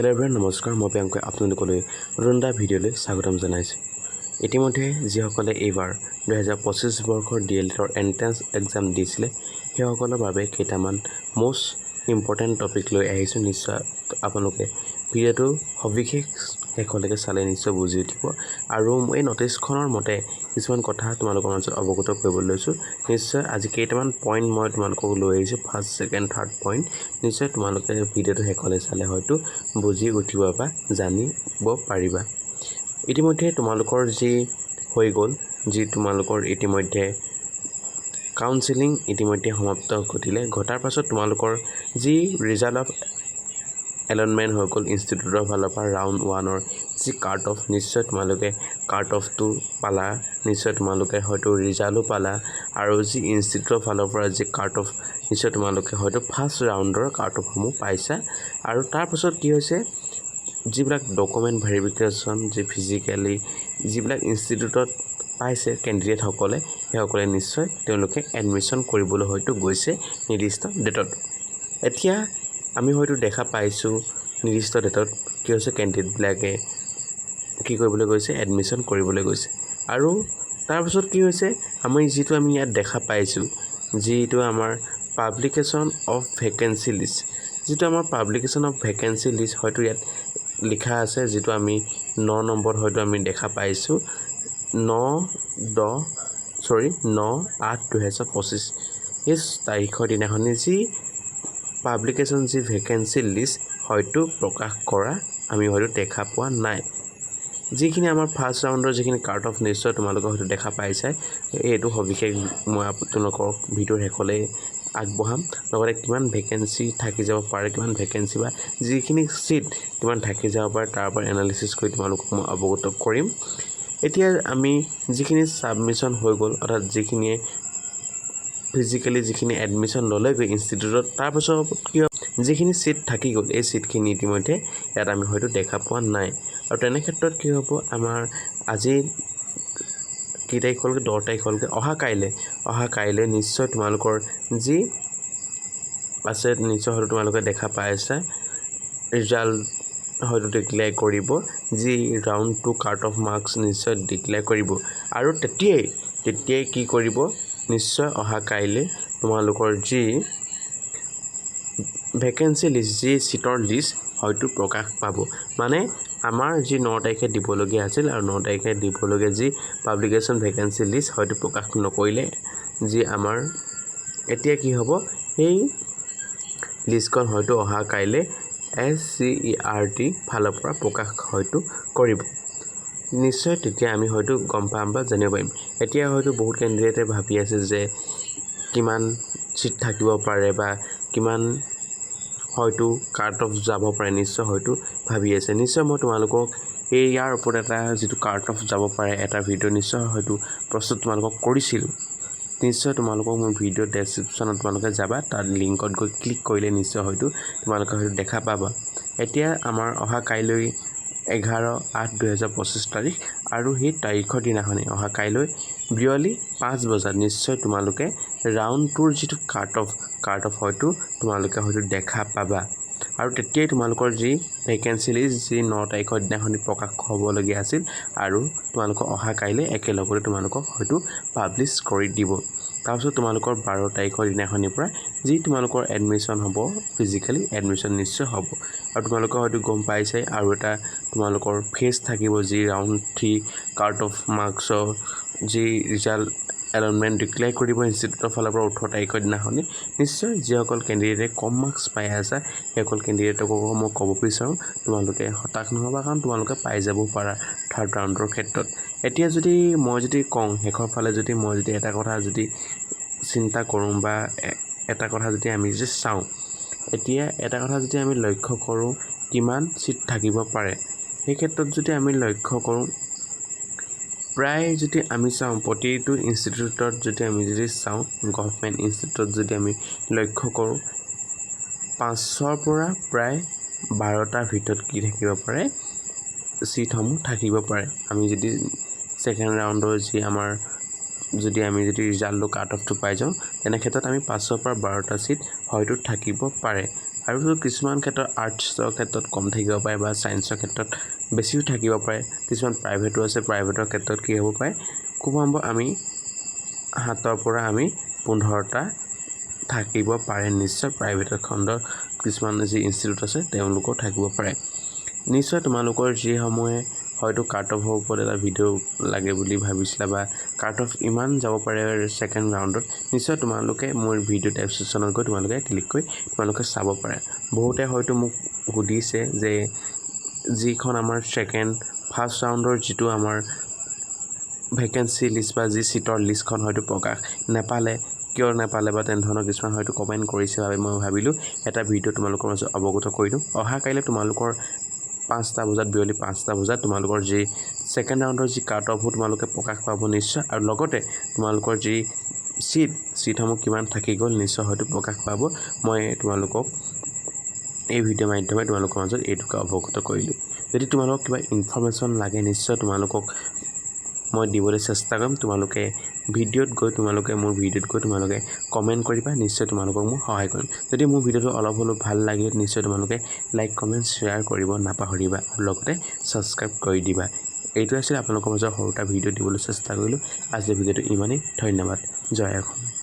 Hello everyone নমস্কাৰ মই প্ৰিয়ংকই আপোনালোকলৈ নতুন এটা ভিডিঅ'লৈ স্বাগতম জনাইছোঁ। ইতিমধ্যে যিসকলে এইবাৰ দুহেজাৰ পঁচিছ বৰ্ষৰ ডি এল এডৰ এণ্ট্ৰেঞ্চ এক্সাম দিছিলে সেইসকলৰ বাবে কেইটামান মষ্ট ইম্পৰ্টেণ্ট টপিক লৈ আহিছোঁ। নিশ্চয় আপোনালোকে ভিডিঅ'টো সবিশেষ শেষলৈকে চালে নিশ্চয় বুজি উঠিব। আৰু এই নটিছখনৰ মতে কিছুমান কথা তোমালোকৰ মাজত অৱগত কৰিবলৈ লৈছোঁ। নিশ্চয় আজি কেইটামান পইণ্ট মই তোমালোকক লৈ আহিছোঁ। ফাৰ্ষ্ট ছেকেণ্ড থাৰ্ড পইণ্ট নিশ্চয় তোমালোকে ভিডিঅ'টো শেষলৈ চালে হয়তো বুজি উঠিব বা জানিব পাৰিবা। ইতিমধ্যে তোমালোকৰ যি হৈ গ'ল যি তোমালোকৰ ইতিমধ্যে কাউন্সিলিং ইতিমধ্যে সমাপ্ত ঘটিলে ঘটাৰ পাছত তোমালোকৰ যি ৰিজাল্ট অফ এলটমেণ্ট হৈ গ'ল ইনষ্টিটিউটৰ ফালৰ পৰা ৰাউণ্ড ওৱানৰ। যি কাৰ্ট অফ, নিশ্চয় তোমালোকে কাৰ্ট অফটো পালা, নিশ্চয় তোমালোকে হয়তো ৰিজাল্টো পালা। আৰু যি ইনষ্টিটিউটৰ ফালৰ পৰা যি কাৰ্ট অফ, নিশ্চয় তোমালোকে হয়তো ফাৰ্ষ্ট ৰাউণ্ডৰ কাৰ্ট অফসমূহ পাইছা। আৰু তাৰপাছত কি হৈছে? যিবিলাক ডকুমেণ্ট ভেৰিফিকেশ্যন, যি ফিজিকেলি যিবিলাক ইনষ্টিটিউটত পাইছে কেণ্ডিডেটসকলে, সেইসকলে নিশ্চয় তেওঁলোকে এডমিশ্যন কৰিবলৈ হয়তো গৈছে নিৰ্দিষ্ট ডেটত। এতিয়া আমি হয়তো দেখা পাইছোঁ নিৰ্দিষ্ট ডেটত কি হৈছে কেণ্ডিডেটবিলাকে কি কৰিবলৈ গৈছে এডমিশ্যন কৰিবলৈ গৈছে। আৰু তাৰপাছত কি হৈছে আমি যিটো আমি ইয়াত দেখা পাইছোঁ যিটো আমাৰ পাব্লিকেশ্যন অফ ভেকেঞ্চি লিষ্ট যিটো আমাৰ পাব্লিকেশ্যন অফ ভেকেঞ্চি লিষ্ট হয়তো ইয়াত লিখা আছে যিটো আমি ন নম্বৰত হয়তো আমি দেখা পাইছোঁ ন দহ চৰি ন আঠ দুহেজাৰ পঁচিছ এই তাৰিখৰ দিনাখনি যি পাব্লিকেশ্যন যি ভেকেঞ্চি লিষ্ট হয়তো প্ৰকাশ কৰা আমি হয়তো দেখা পোৱা নাই। যিখিনি আমাৰ ফাৰ্ষ্ট ৰাউণ্ডৰ যিখিনি কাৰ্ট অফ নিশ্চয় তোমালোকে হয়তো দেখা পাইছাই, এইটো সবিশেষ মই আপোনালোকক ভিডিঅ'ৰ শেষলৈ আগবঢ়াম। লগতে কিমান ভেকেঞ্চি থাকি যাব পাৰে, কিমান ভেকেঞ্চি বা যিখিনি ছিট কিমান থাকি যাব পাৰে, তাৰ পৰা এনালিচিছ কৰি তোমালোকক মই অৱগত কৰিম। এতিয়া আমি যিখিনি ছাবমিশ্যন হৈ গ'ল, অৰ্থাৎ যিখিনিয়ে ফিজিকেলি যিখিনি এডমিশ্যন ল'লেগৈ ইনষ্টিটিউটত তাৰপাছত কি যিখিনি ছিট থাকি গ'ল, এই ছিটখিনি ইতিমধ্যে ইয়াত আমি হয়তো দেখা পোৱা নাই। আৰু তেনে ক্ষেত্ৰত কি হ'ব, আমাৰ আজি কেই তাৰিখ হ'লগৈ, দহ তাৰিখ হ'লগৈ, অহা কাইলৈ অহা কাইলৈ নিশ্চয় তোমালোকৰ যি আছে, নিশ্চয় হয়তো তোমালোকে দেখা পাই আছা। ৰিজাল্ট হয়তো ডিক্লেয়াৰ কৰিব, যি round two cut off marks নিশ্চয় ডিক্লেয়াৰ কৰিব। আৰু তেতিয়াই তেতিয়াই কি কৰিব? নিশ্চয় অহা কাইলৈ তোমালোকৰ যি ভেকেঞ্চি লিষ্ট যি ছিটৰ লিষ্ট হয়তো প্ৰকাশ পাব। মানে আমাৰ যি ন তাৰিখে দিবলগীয়া আছিল আৰু ন তাৰিখে দিবলগীয়া যি পাব্লিকেশ্যন ভেকেঞ্চি লিষ্ট হয়তো প্ৰকাশ নকৰিলে যি আমাৰ এতিয়া কি হ'ব? সেই লিষ্টখন হয়তো অহা কাইলৈ S C E R T ফালৰ পৰা প্ৰকাশ হয়তো কৰিব। নিশ্চয় তেতিয়া আমি হয়তো গম পাম বা জানিব পাৰিম। এতিয়া হয়তো বহুত কেণ্ডিডেটে ভাবি আছে যে কিমান ছিট থাকিব পাৰে বা কিমান হয়তো কাৰ্ট অফ যাব পাৰে নিশ্চয় হয়তো ভাবি আছে। নিশ্চয় মই তোমালোকক এই ইয়াৰ ওপৰত এটা যিটো কাৰ্ট অফ যাব পাৰে এটা ভিডিঅ' নিশ্চয় হয়তো প্ৰস্তুত তোমালোকক কৰিছিলোঁ। নিশ্চয় তোমালোকক মোৰ ভিডিঅ' ডেছক্ৰিপশ্যনত তোমালোকে যাবা তাত লিংকত গৈ ক্লিক কৰিলে নিশ্চয় হয়তো তোমালোকে হয়তো দেখা পাবা। এতিয়া আমাৰ অহা কাইলৈ এঘাৰ আঠ দুহেজাৰ পঁচিছ তাৰিখ আৰু সেই তাৰিখৰ দিনাখনি অহা কাইলৈ বিয়লি পাঁচ বজাত নিশ্চয় তোমালোকে ৰাউণ্ড টুৰ যিটো কাৰ্ট অফ কাৰ্ট অফ হয়তো তোমালোকে হয়তো দেখা পাবা। আৰু তেতিয়াই তোমালোকৰ যি ভেকেঞ্চি লিষ্ট যি ন তাৰিখৰ দিনাখনি প্ৰকাশ হ'বলগীয়া আছিল আৰু তোমালোকৰ অহা কাইলৈ একেলগতে তোমালোকক হয়তো পাব্লিছ কৰি দিব। তাৰপিছত তোমালোকৰ বাৰ তাৰিখৰ দিনাখনিৰ পৰা যি তোমালোকৰ এডমিশ্যন হ'ব ফিজিকেলি এডমিশ্যন নিশ্চয় হ'ব। আৰু তোমালোকে হয়তো গম পাইছাই আৰু এটা তোমালোকৰ ফেজ থাকিব যি ৰাউণ্ড থ্ৰী কাৰ্ট অফ মাৰ্কছৰ যি ৰিজাল্ট এলটমেণ্ট ডিক্লেয়াৰ কৰিব ইনষ্টিটিউটৰ ফালৰ পৰা ওঠৰ তাৰিখৰ দিনাখনি নিশ্চয় যিসকল কেণ্ডিডেটে কম মাৰ্কছ পাই আছা সেইসকল কেণ্ডিডেটকো মই ক'ব বিচাৰোঁ তোমালোকে হতাশ নহ'বা কাৰণ তোমালোকে পাই যাব পাৰা থাৰ্ড ৰাউণ্ডৰ ক্ষেত্ৰত। এতিয়া যদি মই যদি কওঁ শেষৰ ফালে যদি মই যদি এটা কথা যদি চিন্তা কৰোঁ বা এটা কথা যদি আমি যদি চাওঁ এতিয়া এটা কথা যদি আমি লক্ষ্য কৰোঁ কিমান ছিট থাকিব পাৰে? সেই ক্ষেত্ৰত যদি আমি লক্ষ্য কৰোঁ প্ৰায় যদি আমি চাওঁ প্ৰতিটো ইনষ্টিটিউটত যদি আমি যদি চাওঁ গভমেণ্ট ইনষ্টিটিউটত যদি আমি লক্ষ্য কৰোঁ পাঁচৰ পৰা প্ৰায় বাৰটাৰ ভিতৰত কি থাকিব পাৰে? ছিটসমূহ থাকিব পাৰে। আমি যদি ছেকেণ্ড ৰাউণ্ডৰ যি আমাৰ যদি আমি যদি ৰিজাল্টটো কাট অফটো পাই যাওঁ তেনে ক্ষেত্ৰত আমি পাঁচৰ পৰা বাৰটা ছিট হয়তো থাকিব পাৰে। আৰু কিছুমান ক্ষেত্ৰত আৰ্টছৰ ক্ষেত্ৰত কম থাকিব পাৰে বা ছায়েন্সৰ ক্ষেত্ৰত বেছিও থাকিব পাৰে। কিছুমান প্ৰাইভেটো আছে প্ৰাইভেটৰ ক্ষেত্ৰত কি হ'ব পাৰে? খুব সম্ভৱ আমি সাতৰ পৰা আমি পোন্ধৰটা থাকিব পাৰে। নিশ্চয় প্ৰাইভেটৰ খণ্ডৰ কিছুমান যি ইনষ্টিটিউট আছে তেওঁলোকৰ থাকিব পাৰে। নিশ্চয় তোমালোকৰ যিসমূহে হয়তো কাট অফৰ ওপৰত এটা ভিডিঅ' লাগে বুলি ভাবিছিলা বা কাট অফ ইমান যাব পাৰে ছেকেণ্ড ৰাউণ্ডত নিশ্চয় তোমালোকে মোৰ ভিডিঅ' ডেছক্ৰিপশ্যনত গৈ তোমালোকে ক্লিক কৰি তোমালোকে চাব পাৰে। বহুতে হয়তো মোক সুধিছে যে যিখন আমাৰ ছেকেণ্ড ফাৰ্ষ্ট ৰাউণ্ডৰ যিটো আমাৰ ভেকেঞ্চি লিষ্ট বা যি ছিটৰ লিষ্টখন হয়তো প্ৰকাশ নাপালে কিয় নাপালে বা তেনেধৰণৰ কিছুমান হয়তো কমেণ্ট কৰিছে বাবে মই ভাবিলোঁ এটা ভিডিঅ' তোমালোকৰ মাজত অৱগত কৰি দিওঁ। অহা কাইলৈ তোমালোকৰ পাঁচটা বজাত বিয়লি পাঁচটা বজাত তোমালোকৰ যি ছেকেণ্ড ৰাউণ্ডৰ যি কাট অফো তোমালোকে প্ৰকাশ পাব নিশ্চয় আৰু লগতে তোমালোকৰ যি ছিট ছিটসমূহ কিমান থাকি গ'ল নিশ্চয় হয়তো প্ৰকাশ পাব। মই তোমালোকক এই ভিডিঅ'ৰ মাধ্যমে তোমালোকৰ মাজত এইটোকে অৱগত কৰিলোঁ। যদি তোমালোকক কিবা ইনফৰ্মেশ্যন লাগে নিশ্চয় তোমালোকক মই দিবলৈ চেষ্টা কৰিম। তোমালোকে ভিডিঅ'ত গৈ তোমালোকে মোৰ ভিডিঅ'ত গৈ তোমালোকে কমেণ্ট কৰিবা নিশ্চয় তোমালোকক মই সহায় কৰিম। যদি মোৰ ভিডিঅ'টো অলপ হ'লেও ভাল লাগিলে নিশ্চয় তোমালোকে লাইক কমেণ্ট শ্বেয়াৰ কৰিব নাপাহৰিবা। আৰু লগতে ছাবস্ক্ৰাইব কৰি দিবা। এইটো আছিল আপোনালোকৰ মাজত সৰু এটা ভিডিঅ' দিবলৈ চেষ্টা কৰিলোঁ। আজিৰ ভিডিঅ'টো ইমানেই। ধন্যবাদ। জয় অসম।